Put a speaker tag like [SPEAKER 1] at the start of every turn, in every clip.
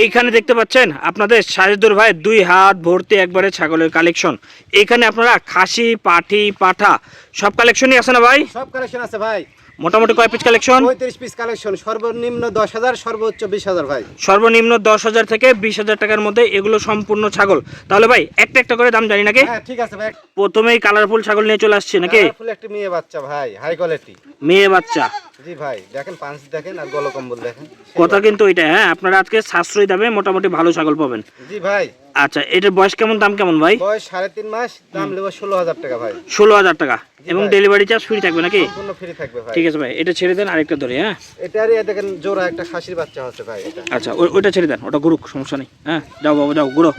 [SPEAKER 1] এইখানে দেখতে পাচ্ছেন আপনাদের সাজেদুর ভাই দুই হাত ভর্তি একবারে ছাগলের কালেকশন এখানে আপনারা খাসি পাঠি পাঠা সব কালেকশনই আছে না ভাই?
[SPEAKER 2] সব কালেকশন আছে ভাই।
[SPEAKER 1] মোটামুটি কয় পিস কালেকশন?
[SPEAKER 2] পঁয়ত্রিশ পিস কালেকশন সর্বনিম্ন দশ হাজার সর্বোচ্চ বিশ হাজার ভাই।
[SPEAKER 1] সর্বনিম্ন দশ হাজার থেকে বিশ হাজার টাকার মধ্যে এগুলো সম্পূর্ণ ছাগল। তাহলে ভাই একটা একটা করে দাম জানি নাকি?
[SPEAKER 2] হ্যাঁ ঠিক আছে ভাই।
[SPEAKER 1] প্রথমেই কালারফুল ছাগল নিয়ে চলে আসছে নাকি?
[SPEAKER 2] ফুল একটি মেয়ে বাচ্চা ভাই হাই কোয়ালিটি
[SPEAKER 1] মেয়ে বাচ্চা।
[SPEAKER 2] জি ভাই দেখেন পাঁচ দেখেন আর গল কম্বল দেখেন।
[SPEAKER 1] কথা কিন্তু এটা হ্যাঁ আপনারা আজকে সাশ্রয়ী দামে মোটামুটি ভালো ছাগল পাবেন।
[SPEAKER 2] জি ভাই।
[SPEAKER 1] আচ্ছা এটার বয়স কেমন দাম কেমন ভাই?
[SPEAKER 2] বয়স সাড়ে তিন মাস দাম নেব ষোলো হাজার টাকা ভাই।
[SPEAKER 1] ষোলো হাজার টাকা। এবং ডেলিভারি চার্জ ফ্রি থাকবে নাকি?
[SPEAKER 2] সম্পূর্ণ ফ্রি থাকবে ভাই।
[SPEAKER 1] ঠিক আছে ভাই এটা ছেড়ে দেন আরেকটা ধরে হ্যাঁ?
[SPEAKER 2] এটারই দেখেন জোড়া একটা খাসির বাচ্চা হচ্ছে ভাই এটা।
[SPEAKER 1] আচ্ছা ওই- ওইটা ছেড়ে দেন ওটা গুরুক সমস্যা নেই হ্যাঁ? যাও বাবু যাও গুঁড়ো।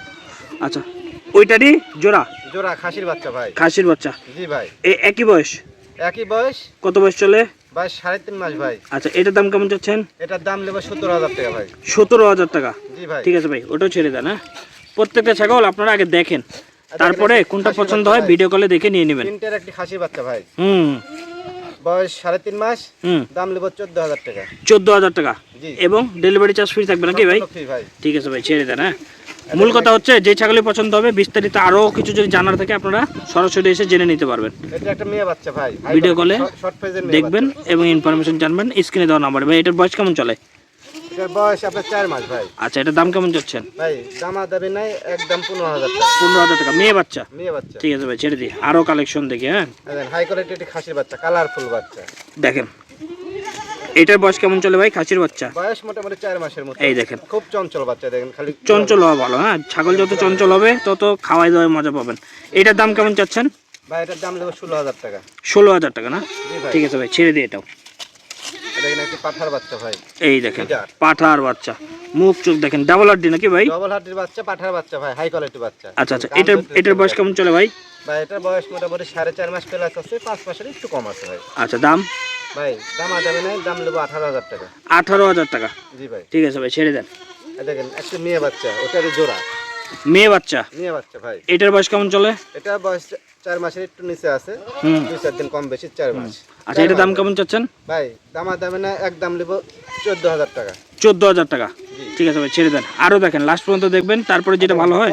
[SPEAKER 1] আচ্ছা ওইটারই জোড়া?
[SPEAKER 2] জোড়া খাসির বাচ্চা ভাই।
[SPEAKER 1] খাসির বাচ্চা।
[SPEAKER 2] জি ভাই।
[SPEAKER 1] একই বয়স?
[SPEAKER 2] একই বয়স।
[SPEAKER 1] কত বয়স চলে?
[SPEAKER 2] ভাই সাড়ে তিন মাস ভাই।
[SPEAKER 1] আচ্ছা এটার দাম কেমন চাচ্ছেন?
[SPEAKER 2] এটার দাম নেব সত্তর হাজার টাকা ভাই।
[SPEAKER 1] সতেরো হাজার টাকা।
[SPEAKER 2] জি ভাই।
[SPEAKER 1] ঠিক আছে ভাই ওটাও ছেড়ে দেন হ্যাঁ? প্রত্যেকটা ছাগল আপনারা আগে দেখেন। তারপরে কোনটা পছন্দ হয় ভিডিও কলে দেখে নিয়ে নেবেন।
[SPEAKER 2] তিনটের একটি খাসির বাচ্চা ভাই।
[SPEAKER 1] হুম।
[SPEAKER 2] বয়স সাড়ে তিন মাস দাম নেব চোদ্দ হাজার টাকা।
[SPEAKER 1] চোদ্দ হাজার টাকা। এবং ডেলিভারি চার্জ ফ্রি থাকবে নাকি ভাই? ঠিক আছে ভাই ছেড়ে দেন হ্যাঁ। মূল কথা হচ্ছে যে ছাগলই পছন্দ হবে বিস্তারিত আরও কিছু যদি জানার থাকে আপনারা সরাসরি এসে জেনে নিতে পারবেন।
[SPEAKER 2] এটা একটা মেয়ে বাচ্চা ভাই।
[SPEAKER 1] ভিডিও কলে দেখবেন এবং ইনফরমেশন জানবেন স্ক্রিনে দেওয়া নাম্বার ভাই এটার বয়স কেমন চলে।
[SPEAKER 2] এটার বয়স আপনার চার মাস ভাই।
[SPEAKER 1] আচ্ছা এটার দাম কেমন যাচ্ছেন
[SPEAKER 2] ভাই দামা দাবি নাই একদম পনেরো হাজার টাকা।
[SPEAKER 1] পনেরো হাজার টাকা। মেয়ে বাচ্চা?
[SPEAKER 2] মেয়ে বাচ্চা।
[SPEAKER 1] ঠিক আছে ভাই ছেড়ে দিই। আরও কালেকশন দেখি হ্যাঁ?
[SPEAKER 2] হাই কোয়ালিটি একটি খাসির বাচ্চা কালারফুল বাচ্চা।
[SPEAKER 1] দেখেন। এটার বয়স কেমন চলে ভাই খাসির বাচ্চা?
[SPEAKER 2] বয়স মোটামুটি চার মাসের মতো।
[SPEAKER 1] এই দেখেন।
[SPEAKER 2] খুব চঞ্চল বাচ্চা দেখেন খালি
[SPEAKER 1] চঞ্চল হওয়া ভালো হ্যাঁ? ছাগল যত চঞ্চল হবে তত খাওয়াই দাওয়ায় মজা পাবেন। এটার দাম কেমন চাচ্ছেন?
[SPEAKER 2] ভাই এটার দাম নেব ষোলো হাজার টাকা।
[SPEAKER 1] ষোলো হাজার টাকা না? ঠিক আছে ভাই ছেড়ে দিই এটাও।
[SPEAKER 2] পাঠার বাচ্চা ভাই?
[SPEAKER 1] এই দেখেন। পাঠার বাচ্চা। মুখ চোখ দেখেন ডাবল হাড্ডি নাকি ভাই?
[SPEAKER 2] ডবল হার্টের বাচ্চা পাঠার বাচ্চা ভাই হাই কোয়ালিটি বাচ্চা।
[SPEAKER 1] আচ্ছা আচ্ছা এটার এটার বয়স কেমন চলে ভাই?
[SPEAKER 2] ভাই এটার বয়স মোটামুটি সাড়ে চার মাস প্লাস আছে পাঁচ মাসের একটু কম আছে ভাই।
[SPEAKER 1] আচ্ছা দাম?
[SPEAKER 2] ভাই দামা দামি নাই দাম নেব আঠারো হাজার টাকা।
[SPEAKER 1] আঠারো হাজার টাকা।
[SPEAKER 2] জি ভাই।
[SPEAKER 1] ঠিক আছে ভাই ছেড়ে দেন।
[SPEAKER 2] দেখেন একটা মেয়ে বাচ্চা ওটারই জোড়া।
[SPEAKER 1] মেয়ে বাচ্চা?
[SPEAKER 2] মেয়ে বাচ্চা ভাই।
[SPEAKER 1] এটার বয়স কেমন চলে?
[SPEAKER 2] এটা বয়স চার মাসের একটু নিচে আছে। দুই চার দিন কম বেশি চার মাস।
[SPEAKER 1] আচ্ছা এটার দাম কেমন চাচ্ছেন?
[SPEAKER 2] ভাই দামা দামে না এক দাম নেব চোদ্দ হাজার টাকা।
[SPEAKER 1] চোদ্দ হাজার টাকা। ঠিক আছে ভাই ছেড়ে দেন। আরও দেখেন লাস্ট পর্যন্ত দেখবেন তারপরে যেটা ভালো হয়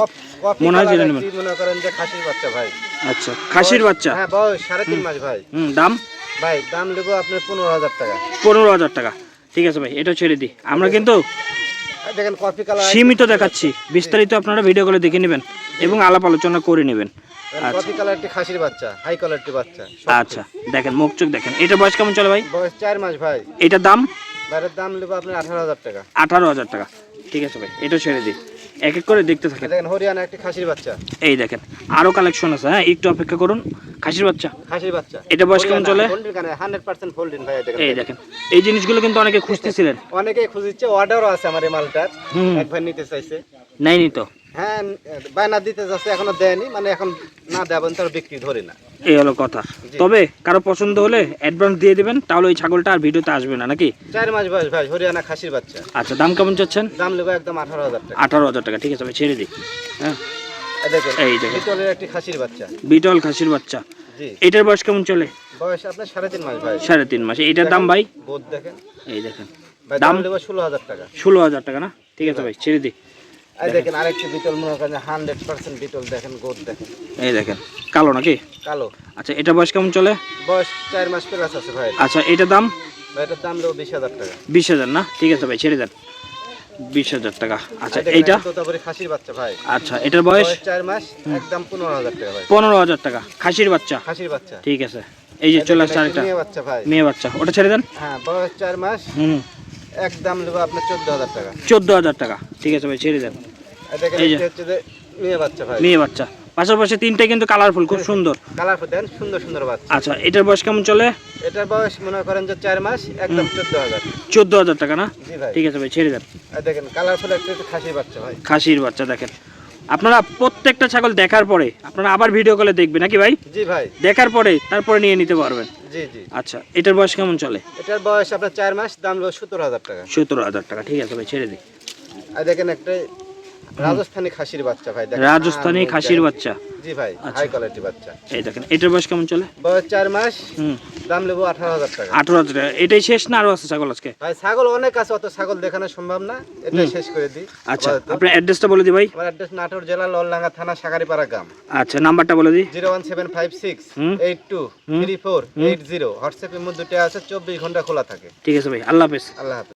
[SPEAKER 1] মনে হয় জেনে নেবেন।
[SPEAKER 2] মনে করেন যে খাসির বাচ্চা ভাই?
[SPEAKER 1] আচ্ছা খাসির বাচ্চা?
[SPEAKER 2] হ্যাঁ বয়স সাড়ে তিন মাস ভাই।
[SPEAKER 1] হুম দাম?
[SPEAKER 2] ভাই দাম নেব আপনার পনেরো হাজার টাকা।
[SPEAKER 1] পনেরো হাজার টাকা। ঠিক আছে ভাই এটা ছেড়ে দিই। আমরা কিন্তু
[SPEAKER 2] আর দেখেন কফি কালার
[SPEAKER 1] সীমিত দেখাচ্ছি। বিস্তারিত আপনারা ভিডিও করে দেখে নেবেন এবং আলাপ আলোচনা করে নেবেন।
[SPEAKER 2] কফি কালারটি খাসির বাচ্চা হাই কোয়ালিটি বাচ্চা
[SPEAKER 1] আচ্ছা। দেখেন মুখ চোখ দেখেন। এটা বয়স কেমন চলে ভাই?
[SPEAKER 2] বয়স চার মাস ভাই।
[SPEAKER 1] এটা দাম?
[SPEAKER 2] বাইরের দাম নেব আপনার আঠারো হাজার টাকা।
[SPEAKER 1] আঠারো হাজার টাকা। ঠিক আছে ভাই এটা ছেড়ে দিই। এক এক করে দেখতে থাকেন।
[SPEAKER 2] দেখেন হরিয়ানা একটি খাসির বাচ্চা।
[SPEAKER 1] এই দেখেন আরও কালেকশন আছে হ্যাঁ? একটু অপেক্ষা করুন। খাসির বাচ্চা।
[SPEAKER 2] খাসির বাচ্চা।
[SPEAKER 1] এটা বয়স কেমন চলে?
[SPEAKER 2] ফোল্ডিং কানে হান্ড্রেড পার্সেন্ট ফোল্ডিং ভাই দেখেন
[SPEAKER 1] এই দেখেন। এই জিনিসগুলো কিন্তু অনেকে খুঁজতেছিলেন।
[SPEAKER 2] অনেকেই খুঁজিচ্ছে অর্ডারও আছে আমার এই মালটার। এক ভাই নিতে চাইছে।
[SPEAKER 1] নেয়নি তো?
[SPEAKER 2] হ্যাঁ বায়না দিতে যাচ্ছে এখনও দেয়নি মানে এখন না দেবেন তার বিক্রি ধরে না।
[SPEAKER 1] এই হলো কথা। তবে কারও পছন্দ হলে অ্যাডভান্স দিয়ে দিবেন তাহলে ওই ছাগলটা আর ভিডিওতে আসবে না নাকি?
[SPEAKER 2] চার মাস বয়স ভাই হরিয়ানা খাসির বাচ্চা।
[SPEAKER 1] আচ্ছা দাম কেমন চাচ্ছেন?
[SPEAKER 2] দাম নেব একদম আঠারো হাজার টাকা।
[SPEAKER 1] আঠারো হাজার টাকা ঠিক আছে ভাই ছেড়ে দিই। হ্যাঁ।
[SPEAKER 2] এই দেখেন
[SPEAKER 1] এই দেখেন।
[SPEAKER 2] বিটলের একটি খাসির বাচ্চা।
[SPEAKER 1] বিটল খাসির বাচ্চা।
[SPEAKER 2] জি।
[SPEAKER 1] এটার বয়স কেমন চলে?
[SPEAKER 2] বয়স আপনার সাড়ে তিন মাস ভাই।
[SPEAKER 1] সাড়ে তিন মাসে। এটার দাম ভাই?
[SPEAKER 2] বোধ দেখেন।
[SPEAKER 1] এই দেখেন। দাম?
[SPEAKER 2] ষোলো হাজার টাকা।
[SPEAKER 1] ষোলো হাজার টাকা না? ঠিক আছে ভাই ছেড়ে দিই।
[SPEAKER 2] এই দেখেন। আরেকটি বিটল মনে করেন হান্ড্রেড পার্সেন্ট বিটল দেখেন গোদ দেখেন।
[SPEAKER 1] এই দেখেন কালো নাকি?
[SPEAKER 2] কালো।
[SPEAKER 1] আচ্ছা এটা বয়স কেমন চলে?
[SPEAKER 2] বয়স চার মাস প্লাস আছে ভাই।
[SPEAKER 1] আচ্ছা এটার দাম?
[SPEAKER 2] ভাই এটার দাম দেবো বিশ হাজার টাকা।
[SPEAKER 1] বিশ হাজার না? ঠিক আছে ভাই ছেড়ে দেন। বিশ হাজার টাকা। আচ্ছা এইটা
[SPEAKER 2] তোতাপুরি খাসির বাচ্চা ভাই।
[SPEAKER 1] আচ্ছা এটার বয়স?
[SPEAKER 2] চার মাস একদম পনেরো হাজার টাকা ভাই।
[SPEAKER 1] পনেরো হাজার টাকা খাসির বাচ্চা?
[SPEAKER 2] খাসির বাচ্চা।
[SPEAKER 1] ঠিক আছে এই যে চলে আসছে আরেকটা।
[SPEAKER 2] মেয়ে বাচ্চা ভাই।
[SPEAKER 1] মেয়ে বাচ্চা ওটা ছেড়ে দেন।
[SPEAKER 2] হ্যাঁ বয়স চার মাস
[SPEAKER 1] হুম।
[SPEAKER 2] এক দাম নেব আপনার চোদ্দ হাজার টাকা।
[SPEAKER 1] চোদ্দ হাজার টাকা ঠিক আছে ভাই ছেড়ে দেন।
[SPEAKER 2] এই
[SPEAKER 1] যে।
[SPEAKER 2] মেয়ে বাচ্চা ভাই।
[SPEAKER 1] মেয়ে বাচ্চা। পাশাপাশি তিনটে কিন্তু কালারফুল খুব সুন্দর।
[SPEAKER 2] কালারফুল দেন সুন্দর সুন্দর বাচ্চা।
[SPEAKER 1] আচ্ছা এটার বয়স কেমন চলে?
[SPEAKER 2] এটার বয়স মনে করেন যে চার মাস একদম চোদ্দ হাজার।
[SPEAKER 1] চোদ্দ হাজার টাকা না?
[SPEAKER 2] জি ভাই।
[SPEAKER 1] ঠিক আছে ভাই ছেড়ে দেন।
[SPEAKER 2] দেখেন কালারফুল একটা খাসির বাচ্চা ভাই।
[SPEAKER 1] খাসির বাচ্চা দেখেন। আপনারা প্রত্যেকটা ছাগল দেখার পরে আপনারা আবার ভিডিও কলে দেখবেন নাকি ভাই?
[SPEAKER 2] জি ভাই।
[SPEAKER 1] দেখার পরে তারপরে নিয়ে নিতে পারবেন।
[SPEAKER 2] জি জি।
[SPEAKER 1] আচ্ছা এটার বয়স কেমন চলে?
[SPEAKER 2] এটার বয়স আপনার চার মাস দাম হলো সত্তর হাজার টাকা।
[SPEAKER 1] সতেরো হাজার টাকা ঠিক আছে ভাই ছেড়ে দিই।
[SPEAKER 2] আর দেখেন একটা রাজস্থানী খাসির বাচ্চা ভাই দেখেন।
[SPEAKER 1] রাজস্থানী খাসির বাচ্চা?
[SPEAKER 2] জি ভাই
[SPEAKER 1] আচ্ছা।
[SPEAKER 2] হাই কোয়ালিটি বাচ্চা।
[SPEAKER 1] এই দেখেন এটার বয়স কেমন চলে?
[SPEAKER 2] বয়স চার মাস
[SPEAKER 1] হুম।
[SPEAKER 2] দাম আঠারো হাজার টাকা।
[SPEAKER 1] আঠারো হাজার টাকা। এটাই শেষ না আরও আছে ছাগল আজকে?
[SPEAKER 2] ভাই ছাগল অনেক আছে অত ছাগল দেখানো সম্ভব না। এটাই শেষ করে দিই।
[SPEAKER 1] আচ্ছা। আপনার অ্যাড্রেসটা বলে দিই ভাই।
[SPEAKER 2] আমার অ্যাড্রেস নাটোর জেলা ললডাঙ্গা থানা সাগারিপাড়া গ্রাম।
[SPEAKER 1] আচ্ছা নাম্বারটা বলে দিই।
[SPEAKER 2] Zero one seven five six
[SPEAKER 1] hmm.
[SPEAKER 2] Eight two three four eight zero. হোয়াটসঅ্যাপের মধ্যে দুটো আছে চব্বিশ ঘণ্টা খোলা থাকে।
[SPEAKER 1] ঠিক আছে ভাই আল্লাহ হাফেজ।
[SPEAKER 2] আল্লাহ হাফেজ।